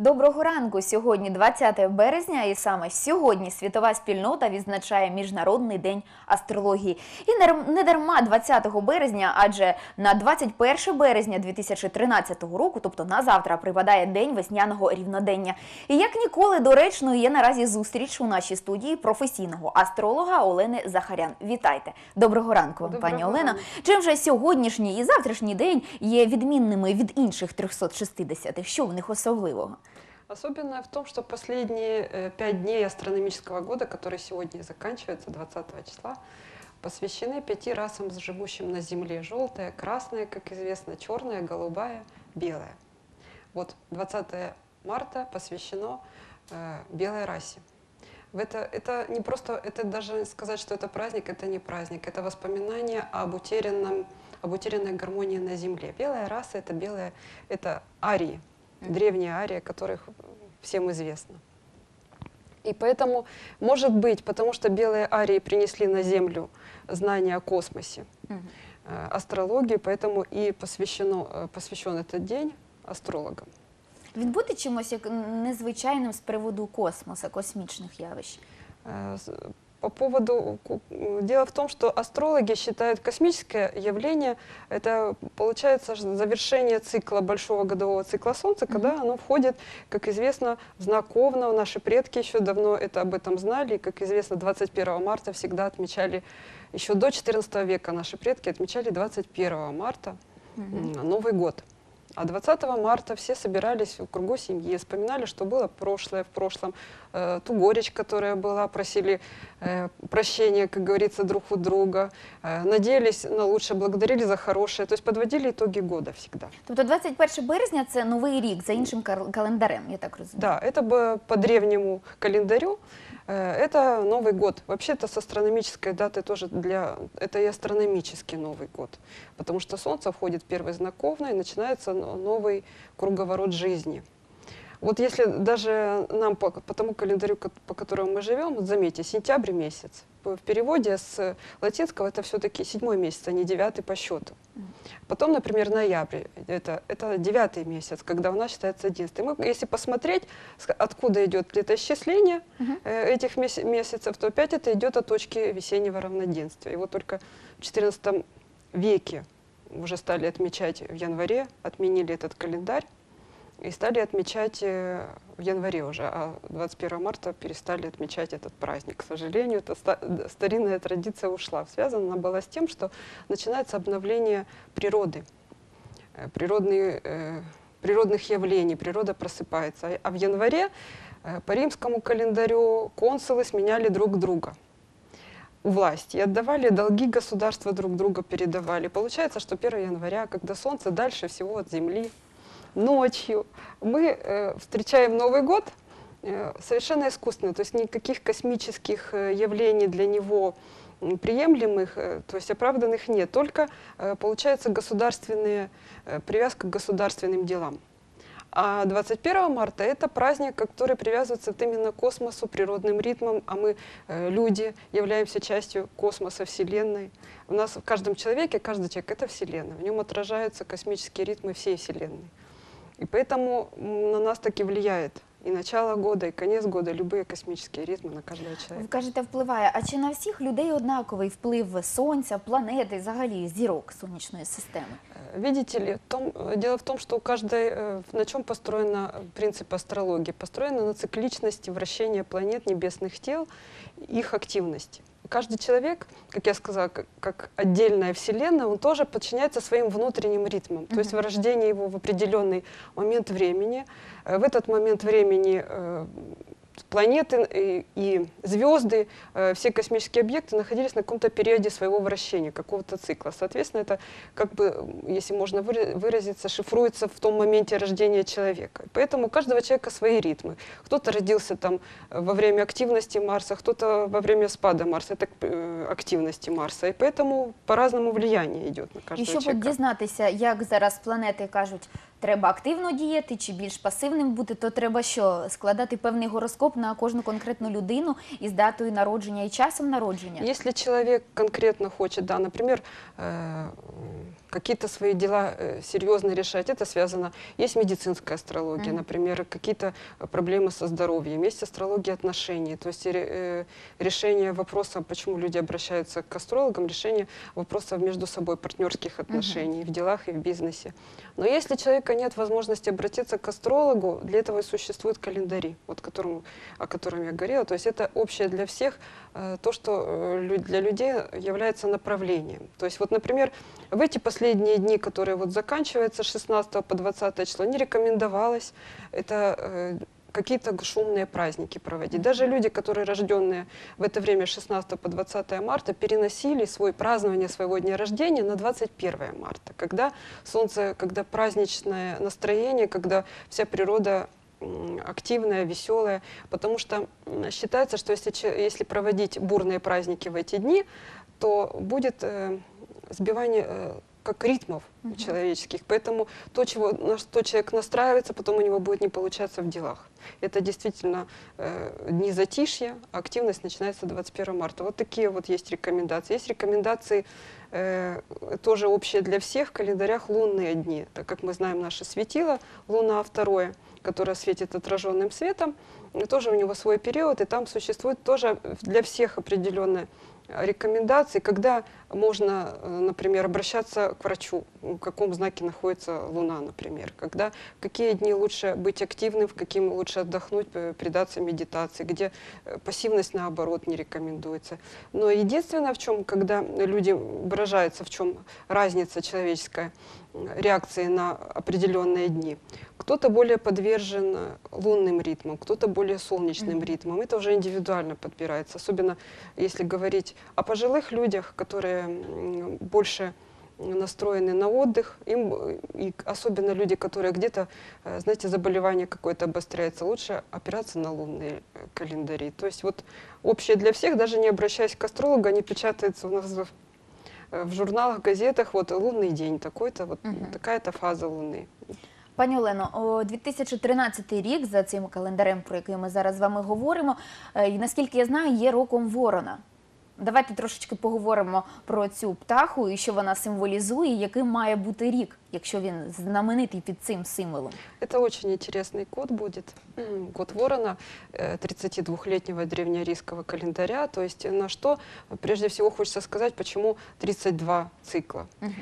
Доброго ранку. Сьогодні 20 березня, і саме сьогодні світова спільнота відзначає Міжнародний день астрології. І не- дарма 20 березня, адже на 21 березня 2013 року, тобто на завтра, припадає день весняного рівнодення. І як ніколи доречною є наразі зустріч у нашій студії професійного астролога Олени Захарян. Вітайте! Доброго ранку вам, пані Олена. Чим же сьогоднішній і завтрашній день є відмінними від інших 360? Що в них особливого? Особенное в том, что последние э, пять дней астрономического года, который сегодня заканчивается, 20 числа, посвящены пяти расам, живущим на Земле. Желтая, красная, как известно, черная, голубая, белая. Вот 20 марта посвящено э, белой расе. Это, это не просто, это даже сказать, что это праздник, это не праздник, это воспоминание об утерянном, об утерянной гармонии на Земле. Белая раса это белая, это арии, Древние арии, о которых всем известно. И поэтому, может быть, потому что белые арии принесли на Землю знания о космосе, Мгм. э, астрологии, поэтому и посвящено, э, посвящен этот день астрологам. Він буде чимось як незвичайним з приводу космоса, космічних явищ. По поводу... Дело в том, что астрологи считают космическое явление, это получается завершение цикла, большого годового цикла Солнца, Мгм. когда оно входит, как известно, в знак Овна. Наши предки еще давно это об этом знали. И, как известно, 21 марта всегда отмечали, еще до 14 века наши предки отмечали 21 марта Мгм. м, Новый год. А 20 марта все собирались в кругу семьи, вспоминали, что было прошлое в прошлом, э, ту горечь, которая была, просили э, прощения, как говорится, друг у друга, э, надеялись на лучшее, благодарили за хорошее, то есть подводили итоги года всегда. Тобто 21 березня це новий рік за іншим кар- календарем, я так розумію. Да, это бы по древнему календарю, э, это Новый год. Вообще-то с астрономической даты тоже для... Это и астрономический Новый год, потому что Солнце входит в первый знак и начинается но- новый круговорот жизни. Вот если даже нам по, по тому календарю, по которому мы живем, заметьте, сентябрь месяц, в переводе с латинского это все-таки седьмой месяц, а не девятый по счету. Потом, например, ноябрь, это, это девятый месяц, когда у нас считается одиннадцатый. Мы, если посмотреть, откуда идет летоисчисление э, этих мес- месяцев, то опять это идет от точки весеннего равноденствия. И вот только в XIV веке уже стали отмечать в январе, отменили этот календарь и стали отмечать э, в январе уже, а 21 марта перестали отмечать этот праздник. К сожалению, эта старинная традиция ушла. Связана она была с тем, что начинается обновление природы, э, природные, э, природных явлений, природа просыпается. А- А в январе по римскому календарю консулы сменяли друг друга власти и отдавали долги государства друг друга передавали. Получается, что 1 января, когда солнце дальше всего от земли, ночью, мы э, встречаем Новый год э, совершенно искусственно, то есть никаких космических э, явлений для него приемлемых, э, то есть оправданных нет, только э, получается государственные, привязка к государственным делам. А 21 марта это праздник, который привязывается именно к космосу, природным ритмам, а мы, люди, являемся частью космоса, Вселенной. У нас в каждом человеке, каждый человек — это Вселенная, в нем отражаются космические ритмы всей Вселенной. И поэтому м, на нас таки влияет и начало года, и конец года, любые космические ритмы на каждого Ви человека. кажете, впливає. А чи на всіх людей однаковий вплив сонця, планети, взагалі зірок сонячної системи? Э, Видите ли, в том, э, дело в том, что у каждой, э, на чем построен э, принцип астрологии? Построена на цикличности вращения планет, небесных тел, их активности. Каждый человек, как я сказала, как, как отдельная вселенная, он тоже подчиняется своим внутренним ритмам. То есть Мгм. вырождение его в определенный момент времени. Э, В этот момент времени э, планеты и, и звезды, э, все космические объекты находились на каком-то периоде своего вращения, какого-то цикла. Соответственно, это, как бы, если можно выра- выразиться, шифруется в том моменте рождения человека. Поэтому у каждого человека свои ритмы. Кто-то родился там э, во время активности Марса, кто-то во время спада Марса, это э, активности Марса. И поэтому по-разному влияние идет на І каждого щоб человека. дізнатися, як зараз планети кажуть, треба активно діяти чи більш пасивним бути, то треба що складати певний гороскоп на кожну конкретну людину із датою народження і часом народження. Если человек конкретно хочет, да, например, э, какие-то свои дела э, серьезно решать. Это связано, есть медицинская астрология, Мгм. например, какие-то э, проблемы со здоровьем, есть астрология отношений, то есть э, решение вопроса, почему люди обращаются к астрологам, решение вопросов между собой, партнерских отношений в делах и в бизнесе. Но если у человека нет возможности обратиться к астрологу, для этого и существуют календари, вот которому, о котором я говорила. То есть это общее для всех то, что для людей является направлением. То есть вот, например, в эти последние дни, которые вот заканчиваются с 16 по 20 число, не рекомендовалось это э, какие-то шумные праздники проводить. Даже люди, которые рожденные в это время с 16 по 20 марта, переносили свое празднование своего дня рождения на 21 марта, когда солнце, когда праздничное настроение, когда вся природа активная, веселая, потому что считается, что если, если проводить бурные праздники в эти дни, то будет э, сбивание э, как ритмов Мгм. человеческих. Поэтому то, чего, на что человек настраивается, потом у него будет не получаться в делах. Это действительно э, дни затишья, а активность начинается 21 марта. Вот такие вот есть рекомендации. Есть рекомендации э, тоже общие для всех в календарях лунные дни. Так как мы знаем наше светило, луна второе, которое светит отраженным светом, э, тоже у него свой период, и там существует тоже для всех определенные рекомендации, когда можно, э, например, обращаться к врачу, в каком знаке находится Луна, например, когда какие дни лучше быть активным, в каким лучше отдохнуть, предаться медитации, где э, пассивность наоборот не рекомендуется. Но единственное, в чем, когда люди выражаются, в чем разница человеческая реакции на определенные дни. Кто-то более подвержен э, лунным ритмам, кто-то более солнечным ритмам. Это уже индивидуально подбирается. Особенно если говорить о пожилых людях, которые м, больше настроены на отдых, им, э, и особенно люди, которые где-то, э, знаете, заболевание какое-то обостряется, лучше опираться на лунные э, календари. То есть вот общее для всех, даже не обращаясь к астрологу, они печатаются у нас в, э, в журналах, газетах, вот лунный день такой-то, вот Мгм. такая-то фаза Луны. Пані Олено, о, 2013 рік за цим календарем, про який ми зараз з вами говоримо, е, і наскільки я знаю, є роком ворона. Давайте трошечки поговоримо про цю птаху і що вона символізує, і яким має бути рік, якщо він знаменитий під цим символом. Это очень интересный год будет. М, Год ворона, э, 32-летнего древнеарийского календаря. То есть на что, прежде всего, хочется сказать, почему 32 цикла. Мгм.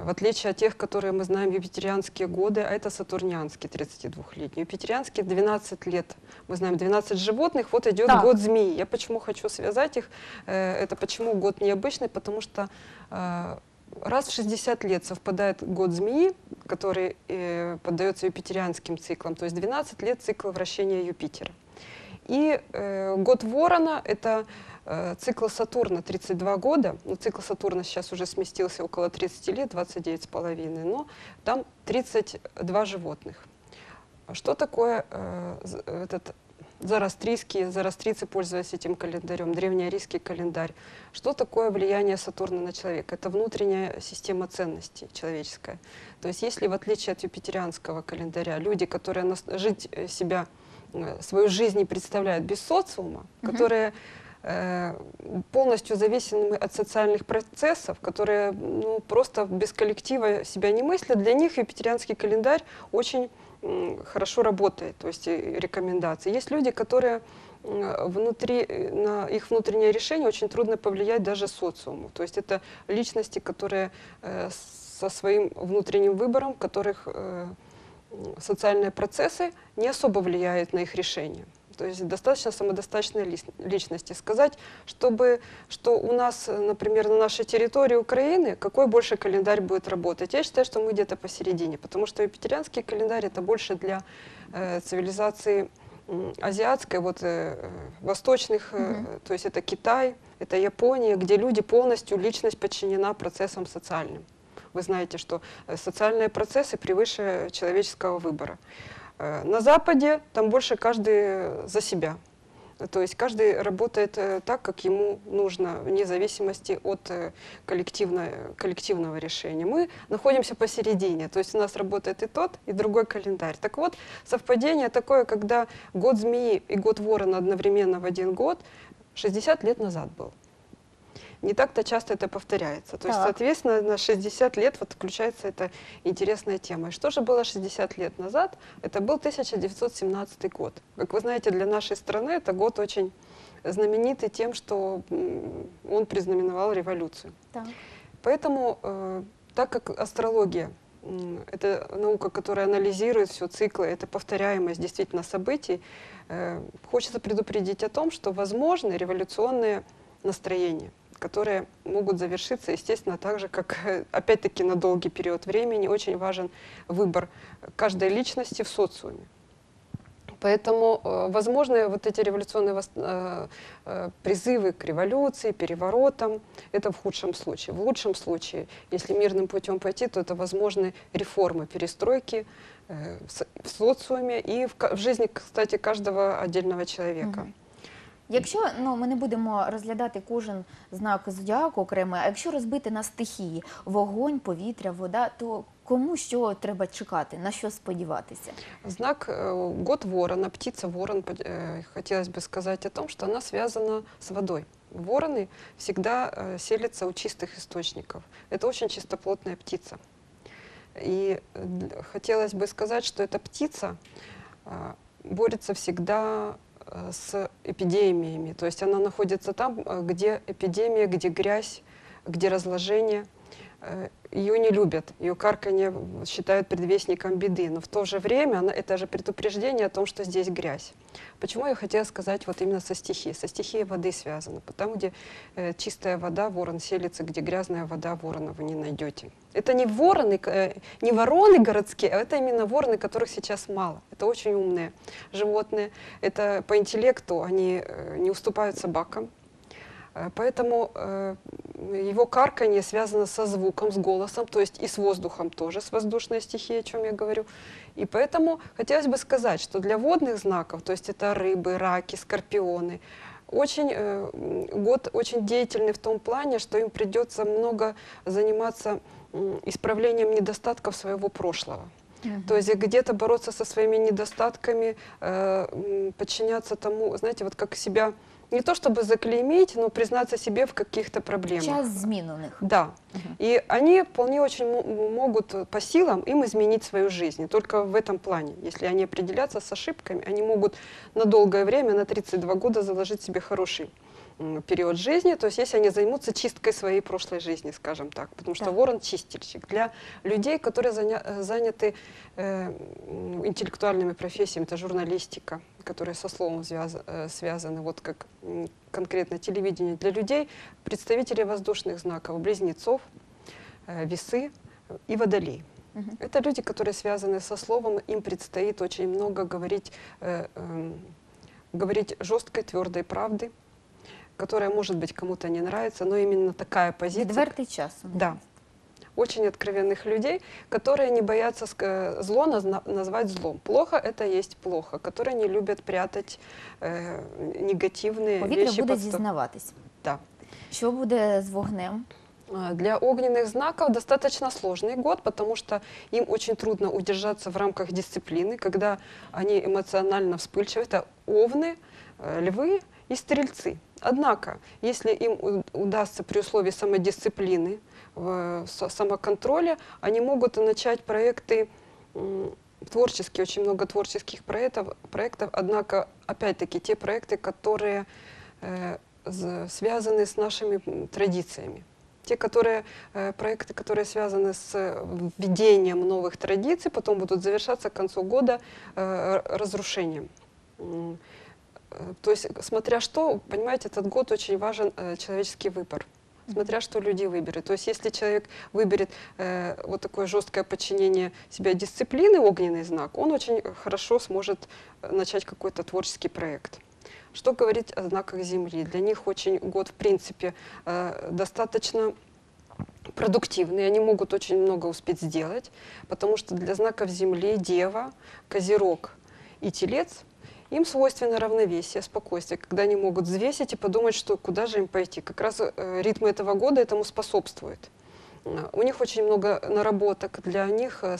В отличие от тех, которые мы знаем юпитерианские годы, а это сатурнианские 32-летние. Юпитерианские 12 лет. Мы знаем 12 животных, вот идет Так. год змеи. Я почему хочу связать их? Э, Это почему год необычный? Потому что э, раз в 60 лет совпадает год змеи, который э, поддается юпитерианским циклам, то есть 12 лет цикла вращения Юпитера. И э, год ворона — это э, цикл Сатурна 32 года. Ну, цикл Сатурна сейчас уже сместился около 30 лет, 29 с половиной, но там 32 животных. Что такое э, этот зарастрийский, зарастрийцы пользуясь этим календарем, древнеарийский календарь. Что такое влияние Сатурна на человека? Это внутренняя система ценностей человеческая. То есть если в отличие от юпитерианского календаря люди, которые жить э, себя, э, свою жизнь не представляют без социума, Мгм. которые полностью зависимы от социальных процессов, которые ну, просто без коллектива себя не мыслят, для них юпитерианский календарь очень хорошо работает, то есть э, рекомендации. Есть люди, которые м, внутри, э, на их внутреннее решение очень трудно повлиять даже социуму. То есть это личности, которые э, со своим внутренним выбором, которых э, социальные процессы не особо влияют на их решение. То есть достаточно самодостаточной личности. Сказать, чтобы, что у нас, э, например, на нашей территории Украины, какой больше календарь будет работать? Я считаю, что мы где-то посередине, потому что юпитерианский календарь это больше для э, цивилизации азиатской, вот, э, э, восточных, э, Мгм. то есть это Китай, это Япония, где люди полностью, личность подчинена процессам социальным. Вы знаете, что э, социальные процессы превыше человеческого выбора. Э, На Западе там больше каждый за себя. То есть каждый работает э, так, как ему нужно, вне зависимости от э, коллективно- коллективного решения. Мы находимся посередине, то есть у нас работает и тот, и другой календарь. Так вот, совпадение такое, когда год змеи и год ворона одновременно в один год, 60 лет назад был. Не так-то часто это повторяется. То есть, Так. соответственно, на 60 лет вот включается эта интересная тема. И что же было 60 лет назад? Это был 1917 год. Как вы знаете, для нашей страны это год очень знаменитый тем, что он признаменовал революцию. Так. Поэтому, э, так как астрология это наука, которая анализирует все циклы, это повторяемость действительно событий, э, хочется предупредить о том, что возможны революционные настроения, которые могут завершиться, естественно, так же, как, э, опять-таки, на долгий период времени очень важен выбор каждой личности в социуме. Поэтому э, возможны вот эти революционные э, призывы к революции, переворотам. Это в худшем случае. В лучшем случае, если мирным путем пойти, то это возможны реформы, перестройки в со- в социуме и в, жизни, кстати, каждого отдельного человека. Мгм. Якщо ну ми не будемо розглядати кожен знак зодіаку окремо, а якщо розбити на стихії вогонь, повітря, вода, то кому що треба чекати, на що сподіватися? Знак э, год ворона, птица ворон, под- э, хотелось бы сказать о том, что она связана с водой. Вороны всегда э, селятся у чистых источников. Это очень чистоплотная птица. И э, д- хотелось бы сказать, что эта птица а, борется всегда э, с эпидемиями. То есть она находится там, э, где эпидемия, где грязь, где разложение. Э, Ее не любят, ее карканье считают предвестником беды, но в то же время она, это же предупреждение о том, что здесь грязь. Почему я хотела сказать вот именно со стихией? Со стихией воды связано. Потому где э, чистая вода, ворон селится, где грязная вода, ворона вы не найдете. Это не вороны, э, не вороны городские, а это именно вороны, которых сейчас мало. Это очень умные животные. Это по интеллекту они э, не уступают собакам. Э, Поэтому э, его карканье связано со звуком, с голосом, то есть и с воздухом тоже, с воздушной стихией, о чем я говорю. И поэтому хотелось бы сказать, что для водных знаков, то есть это рыбы, раки, скорпионы, очень, э, год очень деятельный в том плане, что им придется много заниматься м, исправлением недостатков своего прошлого. То есть где-то бороться со своими недостатками, э, подчиняться тому, знаете, вот как себя не то чтобы заклеймить, но признаться себе в каких-то проблемах. Час змін у них. Да. И они вполне очень мо- могут э, по силам им изменить свою жизнь. Только в этом плане. Если они определятся с ошибками, они могут на долгое время, на 32 года заложить себе хороший период жизни, то есть если они займутся чисткой своей прошлой жизни, скажем так, потому что Так. ворон чистильщик. Для людей, которые заня- заняты э, интеллектуальными профессиями, это журналистика, которые со словом э, связаны, вот как конкретно телевидение, для людей, представителей воздушных знаков, близнецов, э, весы э, и водолей. Мгм. Это люди, которые связаны со словом, им предстоит очень много говорить, э, эм, говорить жесткой, твердой правды, которая, может быть, кому-то не нравится, но именно такая позиция. Відвертий час. Да. Очень откровенных людей, которые не боятся э, зло назвать злом. Плохо это есть плохо, которые не любят прятать э, негативные Повітря вещи буде под стол. зізнаватись. Да. Що буде з вогнем? А, Для огненных знаков достаточно сложный год, потому что им очень трудно удержаться в рамках дисциплины, когда они эмоционально вспыльчивы. Это овны, э, львы и стрельцы. Однако, если им удастся при условии самодисциплины, в- со- самоконтроля, они могут начать проекты творческие, очень много творческих проектов, проектов однако, опять-таки, те проекты, которые э, связаны с нашими традициями. Те, которые, э, проекты, которые связаны с э, введением новых традиций, потом будут завершаться к концу года э, разрушением. Э, То есть, смотря что, понимаете, этот год очень важен э, человеческий выбор. Смотря что люди выберут. То есть, если человек выберет э, вот такое жесткое подчинение себя дисциплины, огненный знак, он очень хорошо сможет э, начать какой-то творческий проект. Что говорить о знаках Земли? Для них очень год, в принципе, э, достаточно продуктивный, они могут очень много успеть сделать, потому что для знаков Земли Дева, Козерог и Телец им свойственно равновесие, спокойствие, когда они могут взвесить и подумать, что куда же им пойти. Как раз э, ритм этого года этому способствует. Э, У них очень много наработок. Для них э,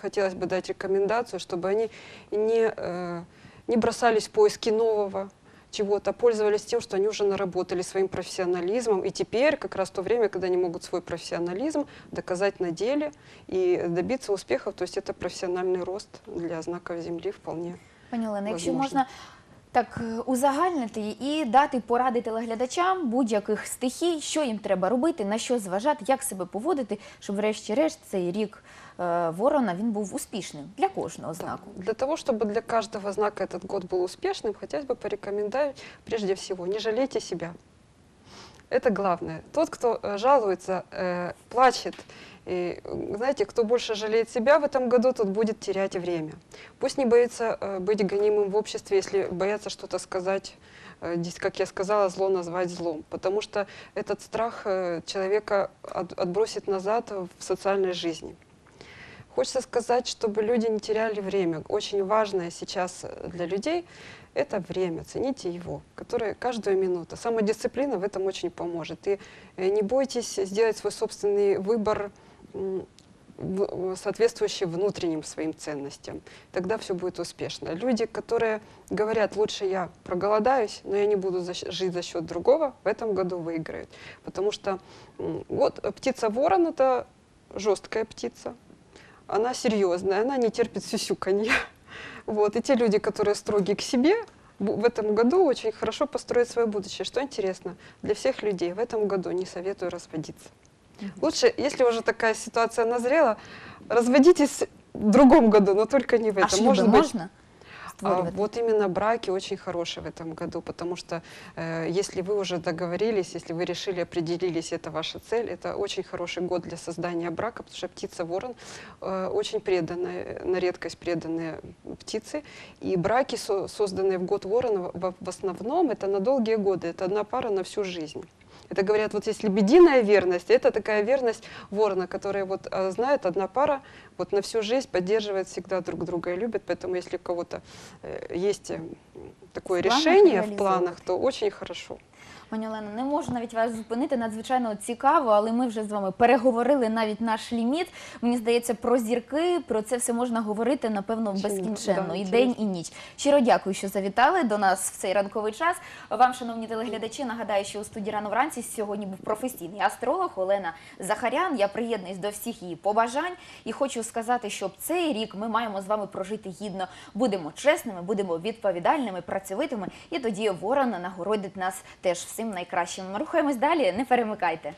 хотелось бы дать рекомендацию, чтобы они не, э, не бросались в поиски нового, чего-то, пользовались тем, что они уже наработали своим профессионализмом, и теперь как раз то время, когда они могут свой профессионализм доказать на деле и добиться успехов, то есть это профессиональный рост для знаков Земли вполне. Пані Олена, якщо Возможно. можна так е, узагальнити і дати поради телеглядачам будь-яких стихій, що їм треба робити, на що зважати, як себе поводити, щоб врешті-решт цей рік е, ворона він був успішним для кожного знаку. Для того, чтобы для каждого знака этот год был успешным, хотелось бы порекомендовать прежде всего, не жалейте себя. Это главное. Тот, кто э, жалуется, э, плачет, и, знаете, кто больше жалеет себя в этом году, тот будет терять время. Пусть не боится э, быть гонимым в обществе, если боятся что-то сказать, э, как я сказала, зло назвать злом. Потому что этот страх э, человека от- отбросит назад в социальной жизни. Хочется сказать, чтобы люди не теряли время. Очень важное сейчас для людей – это время, цените его, которое каждую минуту. Самодисциплина в этом очень поможет. И не бойтесь сделать свой собственный выбор, соответствующий внутренним своим ценностям. Тогда все будет успешно. Люди, которые говорят, лучше я проголодаюсь, но я не буду за жить за счет другого, в этом году выиграют. Потому что вот э, птица ворон – это жесткая птица, она серьезная, она не терпит сюсюканья. Вот. И те люди, которые строги к себе, в этом году очень хорошо построят свое будущее. Что интересно, для всех людей в этом году не советую разводиться. Лучше, если уже такая ситуация назрела, разводитесь в другом году, но только не в А этом. шлюби Может быть, можна а, вот именно браки очень хорошие в этом году, потому что э, если вы уже договорились, если вы решили, определились, это ваша цель, это очень хороший год для создания брака, потому что птица ворон э, очень преданная, на редкость преданные птицы, и браки, со- созданные в год ворона, в, в основном это на долгие годы, это одна пара на всю жизнь. Это говорят, вот есть лебединая верность, это такая верность ворона, которая вот э, знает одна пара, вот на всю жизнь поддерживает всегда друг друга и любит. Поэтому если у кого-то э, есть э, такое В решение в планах, то очень хорошо. Пані Олено, не можу навіть вас зупинити. Надзвичайно цікаво, але ми вже з вами переговорили навіть наш ліміт. Мені здається, про зірки, про це все можна говорити, напевно, безкінченно. да, і день, і ніч. Щиро дякую, що завітали до нас в цей ранковий час. Вам, шановні телеглядачі, нагадаю, що у студії рано вранці сьогодні був професійний астролог Олена Захарян. Я приєднуюсь до всіх її побажань і хочу сказати, що цей рік ми маємо з вами прожити гідно. Будемо чесними, будемо відповідальними, працьовитими, і тоді ворон нагородить нас теж всім найкращим. Рухаємось далі, не перемикайте.